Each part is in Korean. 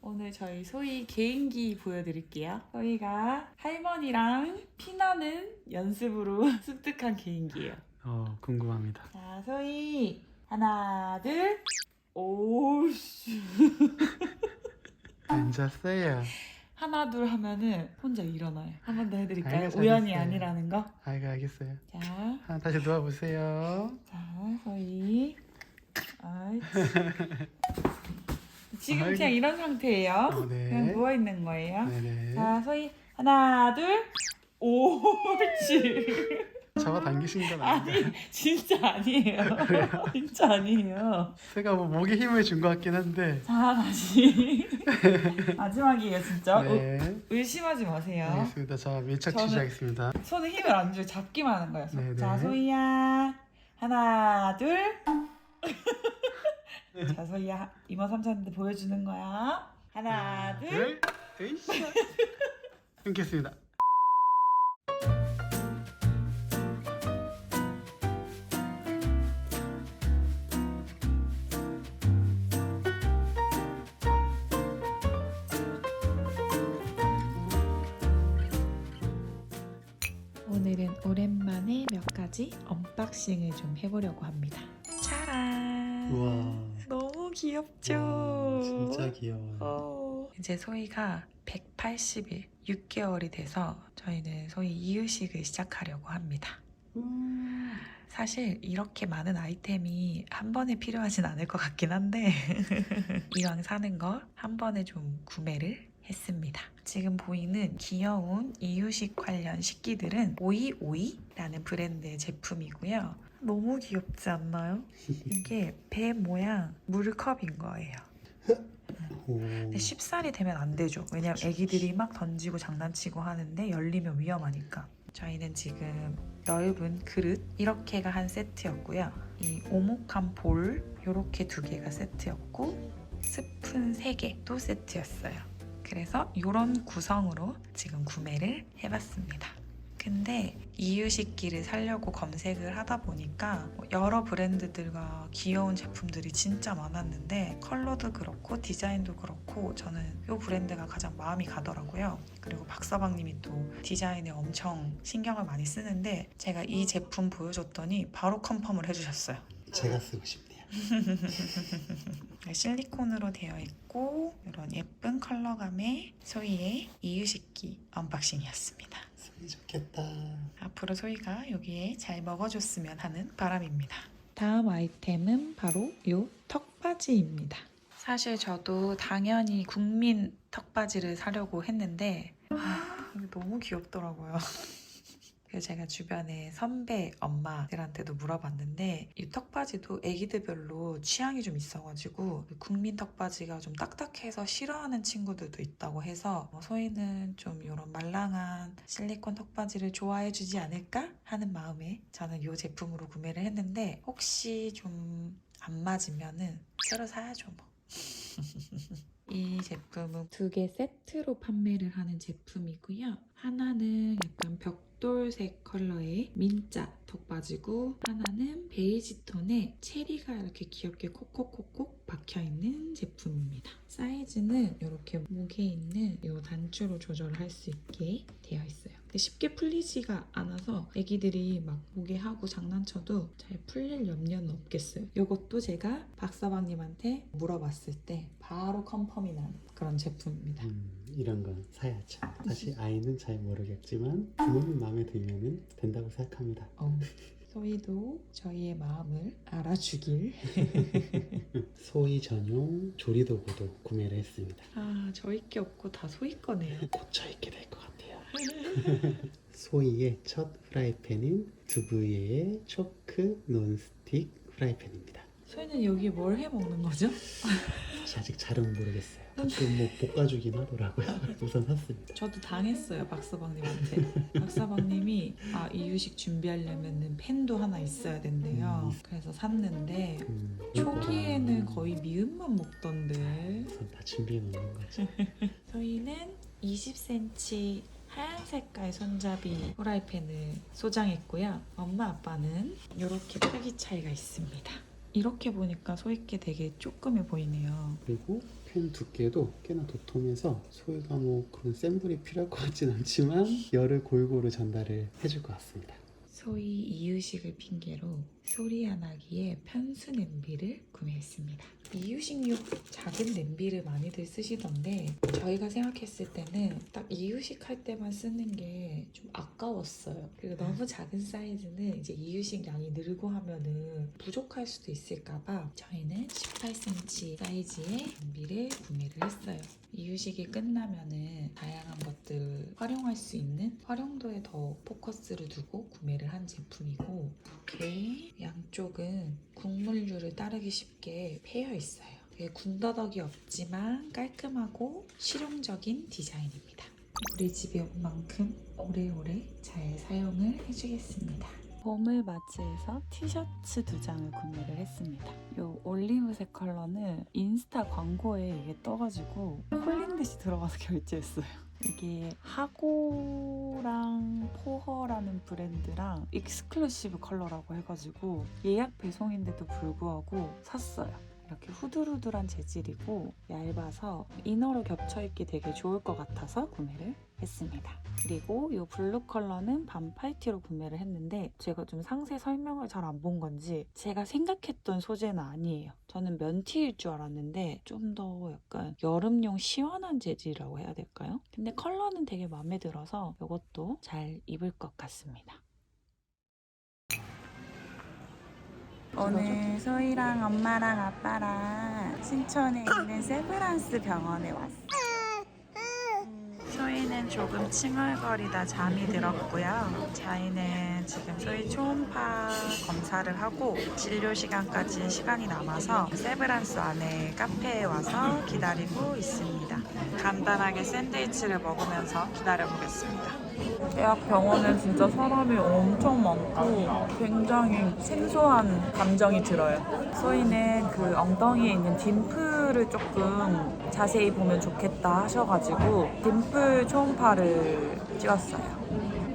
오늘 저희 소희 개인기 보여드릴게요. 소희가 할머니랑 피나는 연습으로 습득한 개인기예요. 어 궁금합니다. 자, 소희 하나, 둘, 오씨 앉았어요. 하나, 둘 하면은 혼자 일어나요. 한 번 더 해드릴까요? 알겠어요, 우연이 알겠어요. 아니라는 거. 아이고 알겠어요. 자, 아, 다시 누워보세요. 자, 소희. 아이, 지금 아이고. 그냥 이런 상태예요. 어, 네. 그냥 누워 있는 거예요. 네네. 자, 소희 하나, 둘, 옳지. 잡아당기신 건 아니, 아니에요. 진짜 아니에요. 그래요? 진짜 아니에요. 제가 뭐 목에 힘을 준 것 같긴 한데. 자, 다시. 마지막이에요, 진짜. 어, 네. 의심하지 마세요. 알겠습니다. 자 밀착 저는- 시작하겠습니다. 손에 힘을 안 주고 잡기만 하는 거예요. 네네. 자, 소희야. 하나, 둘. 자, 소희야. 이모 삼촌한테 보여주는 거야. 하나, 둘. 으이샤. 끊겠습니다. 오늘은 오랜만에 몇 가지 언박싱을 좀 해보려고 합니다. 짜란! 우와. 귀엽죠? 진짜 귀여워요. 어. 이제 소희가 180일, 6개월이 돼서 저희는 소희 이유식을 시작하려고 합니다. 음. 사실 이렇게 많은 아이템이 한 번에 필요하진 않을 것 같긴 한데 이왕 사는 거한 번에 좀 구매를 했습니다. 지금 보이는 귀여운 이유식 관련 식기들은 오이오이라는 브랜드의 제품이고요. 너무 귀엽지 않나요? 이게 배 모양 물컵인 거예요. 오. 근데 쉽사리 되면 안 되죠. 왜냐면 애기들이 막 던지고 장난치고 하는데 열리면 위험하니까. 저희는 지금 넓은 그릇 이렇게가 한 세트였고요. 이 오목한 볼 이렇게 두 개가 세트였고 스푼 세 개도 세트였어요. 그래서 이런 구성으로 지금 구매를 해봤습니다. 근데 이유식기를 사려고 검색을 하다 보니까 뭐 여러 브랜드들과 귀여운 제품들이 진짜 많았는데 컬러도 그렇고 디자인도 그렇고 저는 이 브랜드가 가장 마음이 가더라고요. 그리고 박서방님이 또 디자인에 엄청 신경을 많이 쓰는데 제가 이 제품 보여줬더니 바로 컨펌을 해주셨어요. 제가 쓰고. 네, 실리콘으로 되어 있고 이런 예쁜 컬러감의 소희의 이유식기 언박싱이었습니다. 쓰기 좋겠다. 앞으로 소희가 여기에 잘 먹어줬으면 하는 바람입니다. 다음 아이템은 바로 이 턱바지입니다. 사실 저도 당연히 국민 턱바지를 사려고 했는데 아, 너무 귀엽더라고요. 그래서 제가 주변에 선배 엄마들한테도 물어봤는데 이 턱바지도 애기들별로 취향이 좀 있어가지고 국민 턱바지가 좀 딱딱해서 싫어하는 친구들도 있다고 해서 뭐 소희는 좀 이런 말랑한 실리콘 턱바지를 좋아해주지 않을까 하는 마음에 저는 이 제품으로 구매를 했는데 혹시 좀 안 맞으면은 새로 사야죠 뭐. 이 제품은 두 개 세트로 판매를 하는 제품이고요. 하나는 약간 벽 돌색 컬러의 민자 턱바지고 하나는 베이지 톤의 체리가 이렇게 귀엽게 콕콕콕콕 박혀있는 제품입니다. 사이즈는 이렇게 목에 있는 이 단추로 조절할 수 있게 되어 있어요. 근데 쉽게 풀리지가 않아서 애기들이 막 목에 하고 장난쳐도 잘 풀릴 염려는 없겠어요. 이것도 제가 박서방님한테 물어봤을 때 바로 컨펌이 난 그런 제품입니다. 음, 이런 건 사야죠. 사실 아이는 잘 모르겠지만 부모님 마음에 들면은 된다고 생각합니다. 어, 소희도 저희의 마음을 알아주길. 소이 전용 조리도구도 구매를 했습니다. 아, 저희 게 없고 다 소희 거네요. 고쳐 입게 될 것 같아요. 소이의 첫 프라이팬인 두부예의 초크 논스틱 프라이팬입니다. 소희는 여기 뭘 해 먹는 거죠? 사실 아직 잘은 모르겠어요. 가끔 뭐 볶아주긴 하더라고요. 우선 샀습니다. 저도 당했어요 박서방님한테 박서방님이 아 이유식 준비하려면은 팬도 하나 있어야 된대요 음. 그래서 샀는데 음, 초기에는 거의 미음만 먹던데 우선 다 준비해 놓는 거죠. 저희는 20cm 하얀 색깔 손잡이 후라이팬을 소장했고요 엄마 아빠는 이렇게 크기 차이가 있습니다 이렇게 보니까 소이께 되게 조그매 보이네요. 그리고 펜 두께도 꽤나 도톰해서 소희가 뭐 그런 센 불이 필요할 것 같진 않지만 열을 골고루 전달을 해줄 것 같습니다. 소이 이유식을 핑계로 소리 안 하기에 편수 냄비를 구매했습니다. 이유식용 작은 냄비를 많이들 쓰시던데 저희가 생각했을 때는 딱 이유식 할 때만 쓰는 게 좀 아까웠어요. 그리고 너무 작은 사이즈는 이제 이유식 양이 늘고 하면은 부족할 수도 있을까봐 저희는 18cm 사이즈의 냄비를 구매를 했어요. 이유식이 끝나면은 다양한 것들을 활용할 수 있는 활용도에 더 포커스를 두고 구매를 한 제품이고 이렇게 양쪽은 국물류를 따르기 쉽게 패여 있어요. 군더더기 없지만 깔끔하고 실용적인 디자인입니다. 우리 집에 온 만큼 오래오래 잘 사용을 해주겠습니다. 봄을 맞이해서 티셔츠 두 장을 구매를 했습니다. 이 올리브색 컬러는 인스타 광고에 이게 떠가지고 홀린 듯이 들어가서 결제했어요. 이게 하고랑 포허라는 브랜드랑 익스클루시브 컬러라고 해가지고 예약 배송인데도 불구하고 샀어요. 이렇게 후들후들한 재질이고 얇아서 이너로 겹쳐입기 되게 좋을 것 같아서 구매를 했습니다. 그리고 이 블루 컬러는 반팔티로 구매를 했는데 제가 좀 상세 설명을 잘 안 본 건지 제가 생각했던 소재는 아니에요. 저는 면티일 줄 알았는데 좀 더 약간 여름용 시원한 재질이라고 해야 될까요? 근데 컬러는 되게 마음에 들어서 이것도 잘 입을 것 같습니다. 오늘 소희랑 엄마랑 아빠랑 신촌에 있는 세브란스 병원에 왔어요. 소희는 조금 칭얼거리다 잠이 들었고요. 저희는 지금 소희 초음파 검사를 하고 진료 시간까지 시간이 남아서 세브란스 안에 카페에 와서 기다리고 있습니다. 간단하게 샌드위치를 먹으면서 기다려보겠습니다. 대학 병원은 진짜 사람이 엄청 많고 굉장히 생소한 감정이 들어요. 소희는 그 엉덩이에 있는 딤 플을 조금 자세히 보면 좋겠다 하셔가지고 딤플 초음파를 찍었어요.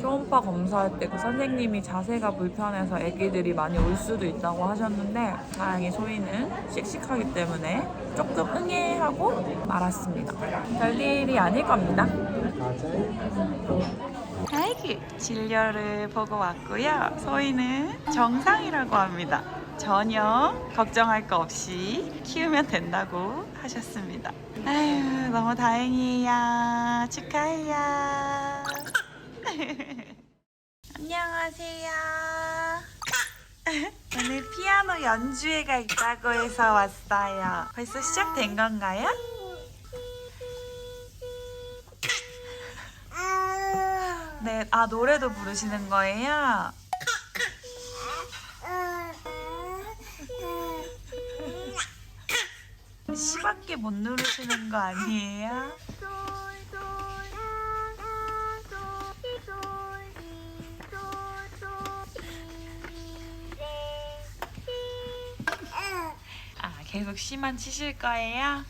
초음파 검사할 때 그 선생님이 자세가 불편해서 애기들이 많이 올 수도 있다고 하셨는데 다행히 소희는 씩씩하기 때문에 조금 응애하고 말았습니다. 별일이 아닐 겁니다. 아기 진료를 보고 왔고요. 소희는 정상이라고 합니다. 전혀 걱정할 거 없이 키우면 된다고 하셨습니다. 아유 너무 다행이에요. 축하해요. 안녕하세요. 오늘 피아노 연주회가 있다고 해서 왔어요. 벌써 시작된 건가요? 네, 아 노래도 부르시는 거예요? 시밖에 못 누르시는 거 아니에요? 아 계속 시만 치실 거예요?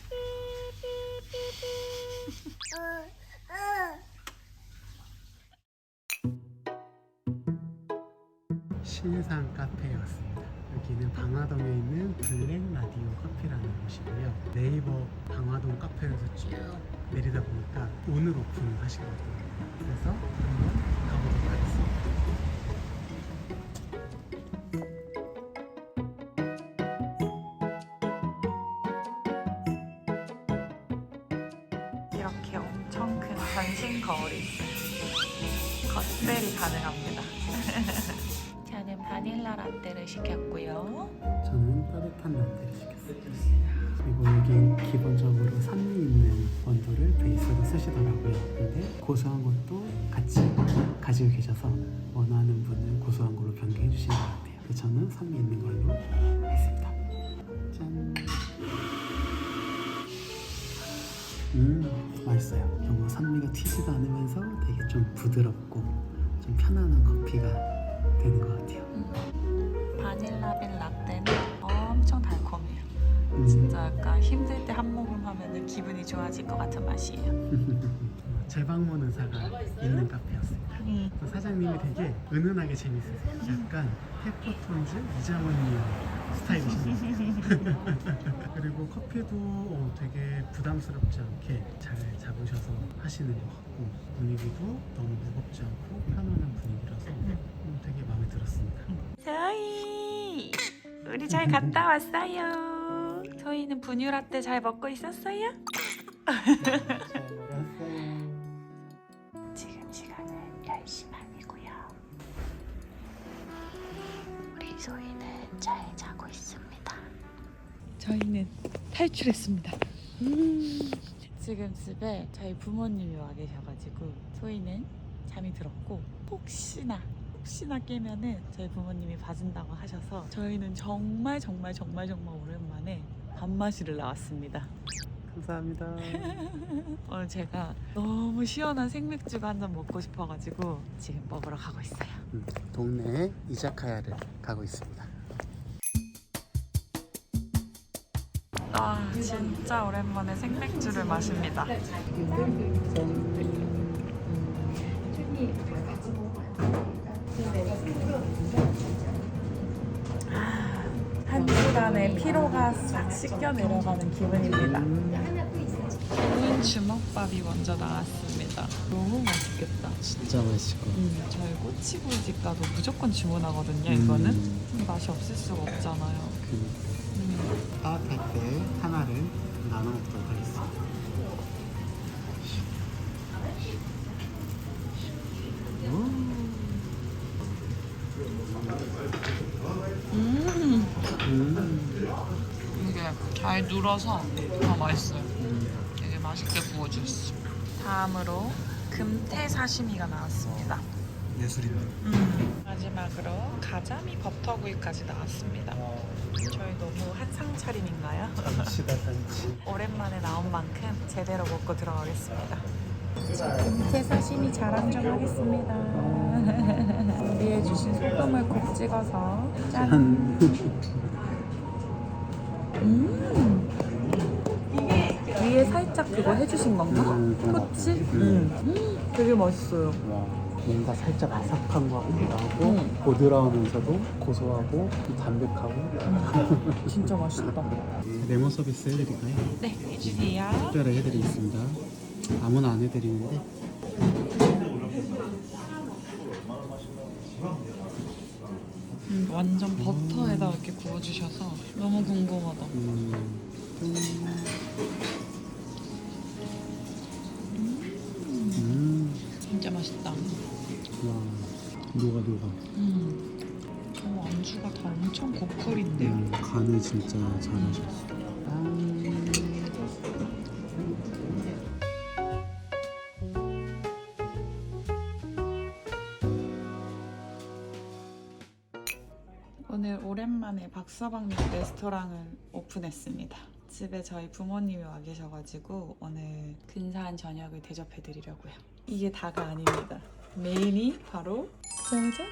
카페에서 쭉 내리다 보니까 오늘 오픈을 하시거든요. 그래서 한번 가보도록 하겠습니다. 이렇게 엄청 큰 전신 거울이 있어요. 겉셀이 가능합니다. 저는 바닐라 라떼를 시켰고요. 저는 따뜻한 라떼를 시켰어요. 그리고 여기 기본적으로 산미 있는 원두를 베이스로 쓰시더라고요. 근데 고소한 것도 같이 가지고 계셔서 원하는 분은 고소한 걸로 변경해 주시는 것 같아요. 그래서 저는 산미 있는 걸로 했습니다. 짠. 음, 맛있어요. 너무 산미가 튀지도 않으면서 되게 좀 부드럽고 좀 편안한 커피가 되는 것 같아요. 바닐라빈 라떼는 엄청 달콤해요. 음. 진짜 약간 힘들 때 한 모금 하면 기분이 좋아질 것 같은 맛이에요. 재방문 의사가 있는 카페였습니다. 음. 또 사장님이 되게 은은하게 재밌으세요. 약간 페퍼톤즈 이장원님 스타일이십니다. 그리고 커피도 어, 되게 부담스럽지 않게 잘 잡으셔서 하시는 것 같고 분위기도 너무 무겁지 않고 편안한 분위기라서 음, 되게 마음에 들었습니다. 저희 우리 잘 갔다 왔어요. 저희는 분유 라떼 잘 먹고 있었어요? 잘. 지금 시간은 10시 반이고요. 우리 소희는 잘 자고 있습니다. 저희는 탈출했습니다. 지금 집에 저희 부모님이 와 계셔가지고 소희는 잠이 들었고 혹시나 혹시나 깨면은 저희 부모님이 봐준다고 하셔서 저희는 정말 정말 정말 정말 오랜만에 밥 마시러 나왔습니다. 감사합니다. 오늘 제가 너무 시원한 생맥주가 한 잔 먹고 싶어가지고 지금 먹으러 가고 있어요. 음, 동네 이자카야를 가고 있습니다. 아 진짜 오랜만에 생맥주를 마십니다. 한 시간의 피로가 싹 씻겨 내려가는 기분입니다. 좋은 주먹밥이 먼저 나왔습니다. 너무 맛있겠다. 진짜 같아요. 음, 저희 꼬치구이집 가도 무조건 주문하거든요. 이거는 음. 맛이 없을 수가 없잖아요. 그 음. 따뜻할 때 하나를 나눠 먹도록 하겠습니다. 음. 음. 이게 잘 눌어서 더 맛있어요. 음. 되게 맛있게 구워주셨어. 다음으로 금태 사시미가 나왔습니다. 예술이네. 음. 마지막으로 가자미 버터구이까지 나왔습니다. 저희 너무 한상 차림인가요? 단치. 오랜만에 나온 만큼 제대로 먹고 들어가겠습니다. 금태 사시미 자랑 좀 하겠습니다. 준비해주신 소금을 콕 찍어서 짠. 한 음. 위에 살짝 그거 해주신 건가? 음, 그런 것 토치? 같아요. 음. 되게 맛있어요. 와, 뭔가 살짝 아삭한 거 나고 음. 보드라우면서도 고소하고 담백하고 진짜 맛있다. 레몬 서비스 해드릴까요? 네, 해주세요. 특별히 해드리겠습니다. 아무나 안 해드리는데 완전 버터에다 이렇게 구워주셔서 너무 궁금하다. 음, 음, 진짜 맛있다. 와, 녹아 녹아. 음. 어, 안주가 다 엄청 고퀄인데요. 음, 간을 진짜 잘하셨어. 오 박서방님 레스토랑을 오픈했습니다. 집에 저희 부모님이 와 계셔가지고 오늘 근사한 저녁을 대접해드리려고요. 이게 다가 아닙니다. 메인이 바로 짜자잔!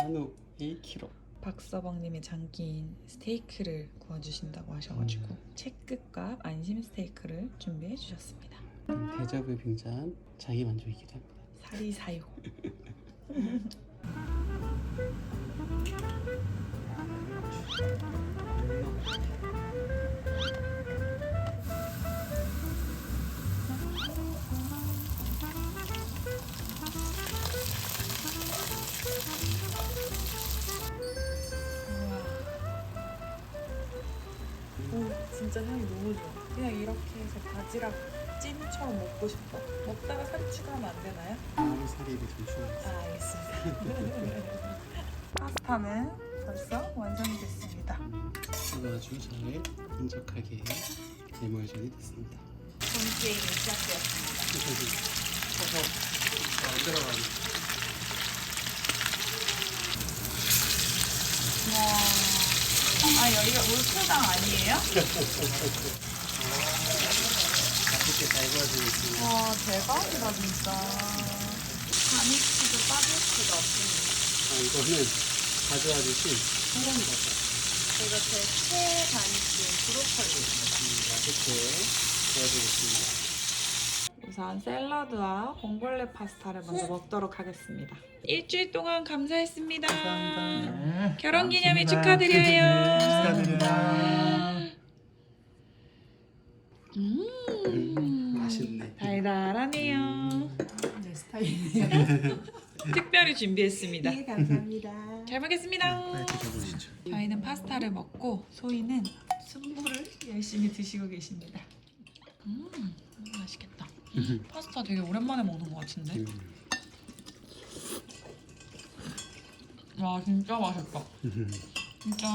한우 1kg. 박서방님의 장기인 스테이크를 구워주신다고 하셔가지고 채끝과 안심 스테이크를 준비해 주셨습니다. 대접을 빙자한 자기 만족이기도 합니다. 사리 사요. 오, 진짜 향이 너무 좋아. 그냥 이렇게 해서 바지락 찜처럼 먹고 싶어. 먹다가 살이 추가하면 안 되나요? 하루 살이를 좀 추가했어요. 아, 알겠습니다. 파스타는 벌써 완성이 됐습니다. 아주 잘 끈적하게 데모해전이 됐습니다. 본 게임이 시작되었습니다. 쳐서 안 들어가니. 와. 아, 여기가 울프당 아니에요? 맛있게 잘 구워지고 있습니다. 와, 대박이다, 진짜. 가니치도 빠질 수가 없습니다. 아, 이거는 가져와 주신 사람 버섯. 제가 제 최가니치인 브로콜리. 음, 맛있게 구워지고 있습니다. 이 우선 샐러드와 봉골레 파스타를 먼저 먹도록 하겠습니다. 일주일 동안 감사했습니다. 감사합니다. 결혼 기념일. 축하드려요. 축하드려요. 음, 맛있네. 달달하네요. 내 스타일이에요. 특별히 준비했습니다. 네, 감사합니다. 잘 먹겠습니다. 빨리 드셔보시죠. 저희는 파스타를 먹고 소희는 순물을 열심히 드시고 계십니다. 음, 음, 맛있겠다. 파스타 되게 오랜만에 먹는 것 같은데. 음. 와 진짜 맛있다. 진짜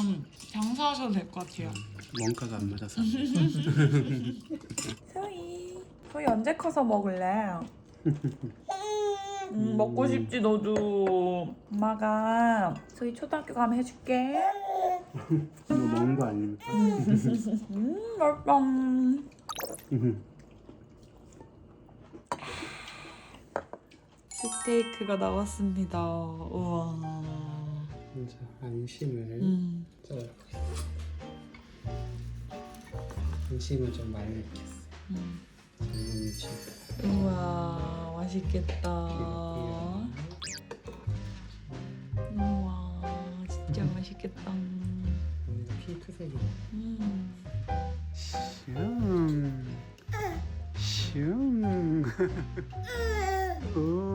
장사하셔도 될 것 같아요. 원가가 안 맞아서. 소희, 소희 언제 커서 먹을래? 음, 먹고 싶지 너도. 엄마가 소희 초등학교 가면 해줄게. 이거 먹는 거 아닙니까? 음, 맛있다. 스테이크가 나왔습니다. 우와. 먼저 안심을 음. 썰어보겠습니다. 안심은 좀 많이 넣겠어요. 음. 장모님. 우와, 맛있겠다. 우와, 진짜 맛있겠다. 핑크색이. 음. 슝. 슝. 오, 파이팅.